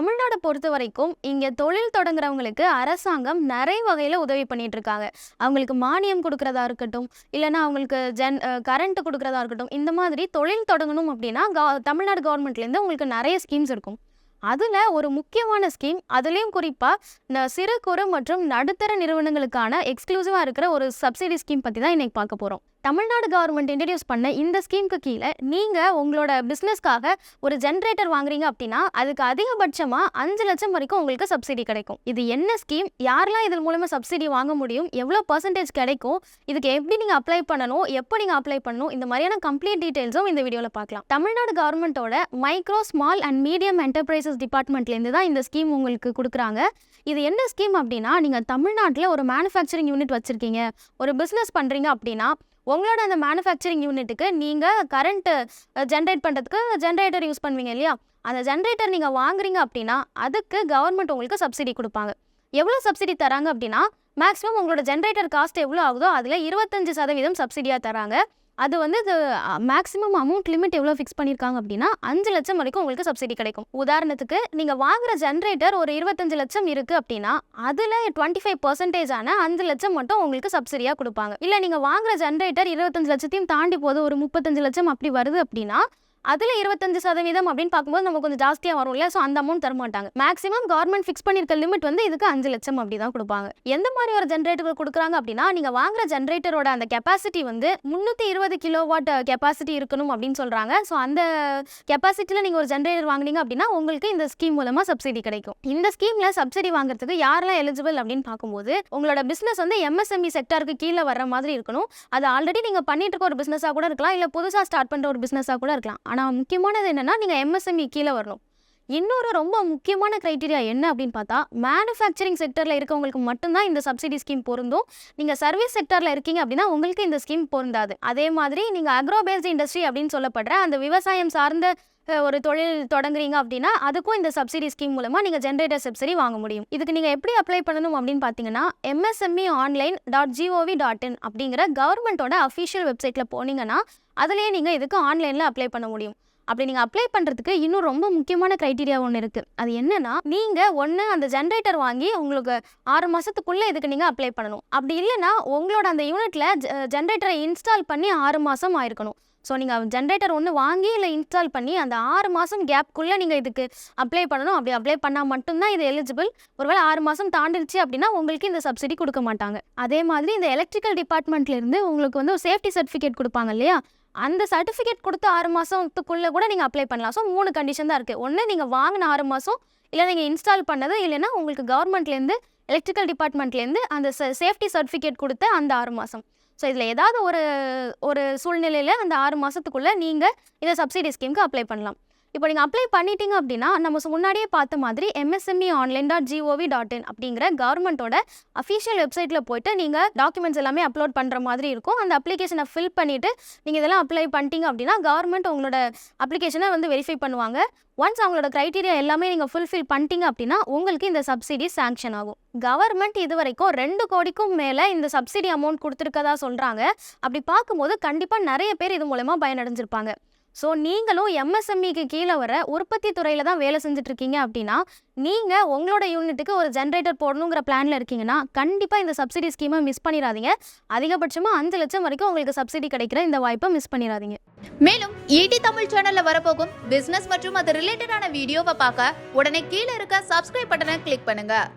தமிழ்நாடை பொறுத்த வரைக்கும் இங்கே தொழில் தொடங்குறவங்களுக்கு அரசாங்கம் நிறைய வகையில் உதவி பண்ணிட்டு இருக்காங்க அவங்களுக்கு மானியம் கொடுக்குறதா இருக்கட்டும் இல்லைன்னா அவங்களுக்கு ஜென் கரண்ட் கொடுக்குறதா இருக்கட்டும் இந்த மாதிரி தொழில் தொடங்கணும் அப்படின்னா கவ தமிழ்நாடு கவர்மெண்ட்லேருந்து உங்களுக்கு நிறைய ஸ்கீம்ஸ் இருக்கும். அதில் ஒரு முக்கியமான ஸ்கீம் அதுலேயும் குறிப்பாக இந்த சிறு குறு மற்றும் நடுத்தர நிறுவனங்களுக்கான எக்ஸ்க்ளூசிவாக இருக்கிற ஒரு சப்சிடி ஸ்கீம் பற்றி தான் இன்னைக்கு பார்க்க போகிறோம் தமிழ்நாடு கவர்மெண்ட் இன்ட்ரடியூஸ் பண்ண இந்த ஸ்கீமுக்கு கீழே நீங்கள் உங்களோட பிஸ்னஸ்க்காக ஒரு ஜென்ரேட்டர் வாங்குறீங்க அப்படின்னா அதுக்கு அதிகபட்சமாக அஞ்சு லட்சம் வரைக்கும் உங்களுக்கு சப்சிடி கிடைக்கும். இது என்ன ஸ்கீம் யாரெல்லாம் இதன் மூலமாக சப்சிடி வாங்க முடியும்? எவ்வளோ பர்சன்டேஜ் கிடைக்கும்? இதுக்கு எப்படி நீங்கள் அப்ளை பண்ணணும்? எப்போ நீங்கள் அப்ளை பண்ணணும்? இந்த மாதிரியான கம்ப்ளீட் டீட்டெயில்ஸும் இந்த வீடியோவில் பார்க்கலாம். தமிழ்நாடு கவர்மெண்ட்டோட micro small and medium enterprises டிபார்ட்மெண்ட்லேருந்து தான் இந்த ஸ்கீம் உங்களுக்கு கொடுக்குறாங்க. இது என்ன ஸ்கீம் அப்படின்னா நீங்கள் தமிழ்நாட்டில் ஒரு மேனுஃபேக்சரிங் யூனிட் வச்சுருக்கீங்க. ஒரு பிஸ்னஸ் பண்ணுறீங்க அப்படின்னா உங்களோட அந்த மேனுஃபேக்சரிங் யூனிட்டுக்கு நீங்கள் கரண்ட்டு ஜென்ரேட் பண்ணுறதுக்கு ஜென்ரேட்டர் யூஸ் பண்ணுவீங்க இல்லையா? அந்த ஜென்ரேட்டர் நீங்கள் வாங்குறீங்க அப்படின்னா அதுக்கு கவர்மெண்ட் உங்களுக்கு சப்சிடி கொடுப்பாங்க. எவ்வளோ சப்சிடி தராங்க அப்படின்னா மேக்ஸிமம் உங்களோட ஜென்ரேட்டர் காஸ்ட் எவ்வளோ ஆகுதோ அதில் இருபத்தஞ்சு சதவீதம் சப்சிடியாக தராங்க. அது வந்து இது மேக்ஸிமம் அமௌண்ட் லிமிட் எவ்வளோ ஃபிக்ஸ் பண்ணியிருக்காங்க அப்படின்னா அஞ்சு லட்சம் வரைக்கும் உங்களுக்கு சப்சிடி கிடைக்கும். உதாரணத்துக்கு நீங்கள் வாங்குற ஜென்ரேட்டர் ஒரு இருபத்தஞ்சு லட்சம் இருக்குது அப்படின்னா அதில் டுவெண்ட்டி ஃபைவ் பர்சன்டேஜ் ஆன அஞ்சு லட்சம் மட்டும் உங்களுக்கு சப்சிடியாக கொடுப்பாங்க. இல்லை நீங்கள் வாங்குற ஜென்ரேட்டர் இருபத்தஞ்சு லட்சத்தையும் தாண்டி போது ஒரு முப்பத்தஞ்சு லட்சம் அப்படி வருது அப்படின்னா அதில் இருபத்தஞ்சு சதவீதம் அப்படின்னு பார்க்கும்போது நமக்கு கொஞ்சம் ஜாஸ்தியாக வரும் இல்லையா? ஸோ அந்த அமௌண்ட் தர மாட்டாங்க. மேக்ஸிமம் கவர்மெண்ட் ஃபிக்ஸ் பண்ணியிருக்க லிமிட் வந்து இதுக்கு அஞ்சு லட்சம் அப்படி தான் கொடுப்பாங்க. எந்த மாதிரி ஒரு ஜென்ரேட்டர் கொடுக்குறாங்க அப்படின்னா நீங்கள் வாங்குற ஜென்ரேட்டரோட அந்த கெப்பாசிட்டி வந்து முந்நூற்றி இருபது கிலோ வாட் கெப்பாசிட்டி இருக்கணும் அப்படின்னு சொல்கிறாங்க ஸோ அந்த கெப்பாசிட்டியில் நீங்கள் ஒரு ஜென்ரேட்டர் வாங்குனீங்க அப்படின்னா உங்களுக்கு இந்த ஸ்கீம் மூலமாக சப்சிடி கிடைக்கும். இந்த ஸ்கீமில் சப்சிடி வாங்குறதுக்கு யாரெல்லாம் எலிஜிபிள் அப்படின்னு பார்க்கும்போது உங்களோட பிஸ்னஸ் வந்து எம்எஸ்எம்இ செக்டருக்கு கீழே வர மாதிரி இருக்கணும். அது ஆல்ரெடி நீங்கள் பண்ணிட்டு இருக்க ஒரு பிஸ்னஸாக கூட இருக்கலாம். இல்லை புதுசாக ஸ்டார்ட் பண்ணுற ஒரு பிஸ்னஸாக கூட இருக்கலாம். ஆனால் முக்கியமானது என்னென்னா நீங்கள் எம்எஸ்எம்இ கீழே வரணும். இன்னொரு ரொம்ப முக்கியமான க்ரைட்டீரியா என்ன அப்படின்னு பார்த்தா மேனுஃபேக்சரிங் செக்டரில் இருக்கவங்களுக்கு மட்டும்தான் இந்த சப்சிடி ஸ்கீம் பொருந்தும். நீங்கள் சர்வீஸ் செக்டரில் இருக்கீங்க அப்படின்னா உங்களுக்கு இந்த ஸ்கீம் பொருந்தாது. அதே மாதிரி நீங்கள் அக்ரோ பேஸ்ட் இண்டஸ்ட்ரி அப்படின்னு சொல்லப்படுற அந்த விவசாயம் சார்ந்த ஒரு தொழில் தொடங்குறீங்க அப்படின்னா அதுக்கும் இந்த சப்சிடி ஸ்கீம் மூலமாக நீங்கள் ஜென்ரேட்டர் சப்சிடி வாங்க முடியும். இதுக்கு நீங்கள் எப்படி அப்ளை பண்ணணும் அப்படின்னு பார்த்தீங்கன்னா MSME online dot GOV dot in அப்படிங்கிற கவர்மெண்ட்டோட அஃபிஷியல் வெப்சைட்டில் போனீங்கன்னா அதுலேயே நீங்கள் இதுக்கு ஆன்லைனில் அப்ளை பண்ண முடியும்? அப்படி நீங்கள் அப்ளை பண்ணுறதுக்கு இன்னும் ரொம்ப முக்கியமான க்ரைட்டீரியா ஒன்று இருக்குது அது என்னென்னா நீங்கள் ஒன்று அந்த ஜென்ரேட்டர் வாங்கி உங்களுக்கு ஆறு மாதத்துக்குள்ளே இதுக்கு நீங்கள் அப்ளை பண்ணணும். அப்படி இல்லைன்னா உங்களோட அந்த யூனிட்டில் ஜென்ரேட்டரை இன்ஸ்டால் பண்ணி ஆறு மாதம் ஆயிருக்கணும். ஸோ நீங்கள் ஜென்ரேட்டர் ஒன்று வாங்கி இல்லை இன்ஸ்டால் பண்ணி அந்த ஆறு மாதம் கேப்குள்ளே நீங்கள் இதுக்கு அப்ளை பண்ணணும். அப்படி அப்ளை பண்ணால் மட்டும்தான் இது எலிஜிபிள் ஒருவேளை ஆறு மாதம் தாண்டிடுச்சு அப்படின்னா உங்களுக்கு இந்த சப்சிடி கொடுக்க மாட்டாங்க. அதே மாதிரி இந்த எலக்ட்ரிக்கல் டிபார்ட்மெண்ட்லேருந்து உங்களுக்கு வந்து ஒரு சேஃப்டி சர்டிஃபிகேட் கொடுப்பாங்க இல்லையா? அந்த சர்டிஃபிகேட் கொடுத்து ஆறு மாதத்துக்குள்ளே கூட நீங்கள் அப்ளை பண்ணலாம். ஸோ மூணு கண்டிஷன் தான் இருக்குது ஒன்று நீங்கள் வாங்கின ஆறு மாதம் இல்லை நீங்கள் இன்ஸ்டால் பண்ணது இல்லைன்னா உங்களுக்கு கவர்மெண்ட்லேருந்து எலக்ட்ரிக்கல் டிபார்ட்மெண்ட்லேருந்து அந்த சேஃப்டி சர்டிஃபிகேட் கொடுத்த அந்த ஆறு மாதம் ஸோ இதில் ஏதாவது ஒரு ஒரு சூழ்நிலையில் அந்த ஆறு மாதத்துக்குள்ளே நீங்கள் இந்த சப்சிடி ஸ்கீமுக்கு அப்ளை பண்ணலாம். இப்போ நீங்கள் அப்ளை பண்ணிட்டீங்க அப்படின்னா நம்ம முன்னாடியே பார்த்த மாதிரி MSME online dot GOV dot in அப்படிங்கிற கவர்மெண்ட்டோட அஃபிஷியல் வெப்சைட்டில் போயிட்டு நீங்கள் டாக்குமெண்ட்ஸ் எல்லாமே அப்லோட் பண்ணுற மாதிரி இருக்கும். அந்த அப்ளிகேஷனை ஃபில் பண்ணிவிட்டு நீங்கள் இதெல்லாம் அப்ளை பண்ணிட்டீங்க அப்படின்னா கவர்மெண்ட் உங்களோட அப்ளிகேஷனை வந்து வெரிஃபை பண்ணுவாங்க. ஒன்ஸ் அவங்களோட க்ரைட்டீரியா எல்லாமே நீங்கள் ஃபுல்ஃபில் பண்ணிட்டீங்க அப்படின்னா உங்களுக்கு இந்த சப்சிடி சாங்ஷன் ஆகும். கவர்மெண்ட் இது வரைக்கும் ரெண்டு கோடிக்கும் மேலே இந்த சப்சிடி அமௌண்ட் கொடுத்துருக்கதா சொல்கிறாங்க அப்படி பார்க்கும்போது கண்டிப்பாக நிறைய பேர் இது மூலமாக பயனடைஞ்சிருப்பாங்க. ஸோ நீங்களும் எம்எஸ்எம்இக்கு கீழே வர உற்பத்தி துறையில் தான் வேலை செஞ்சுட்டு இருக்கீங்க அப்படின்னா நீங்கள் உங்களோட யூனிட்டுக்கு ஒரு ஜென்ரேட்டர் போடணுங்கிற பிளானில் இருக்கீங்கன்னா கண்டிப்பாக இந்த சப்சிடி ஸ்கீமை மிஸ் பண்ணிடாதீங்க. அதிகபட்சமாக அஞ்சு லட்சம் வரைக்கும் உங்களுக்கு சப்சிடி கிடைக்கிற இந்த வாய்ப்பை மிஸ் பண்ணிடாதீங்க. மேலும் ஈடி தமிழ் சேனலில் வரப்போகும் பிஸ்னஸ் மற்றும் அது ரிலேட்டடான வீடியோவை பார்க்க உடனே கீழே இருக்க சப்ஸ்கிரைப் பட்டனை கிளிக் பண்ணுங்கள்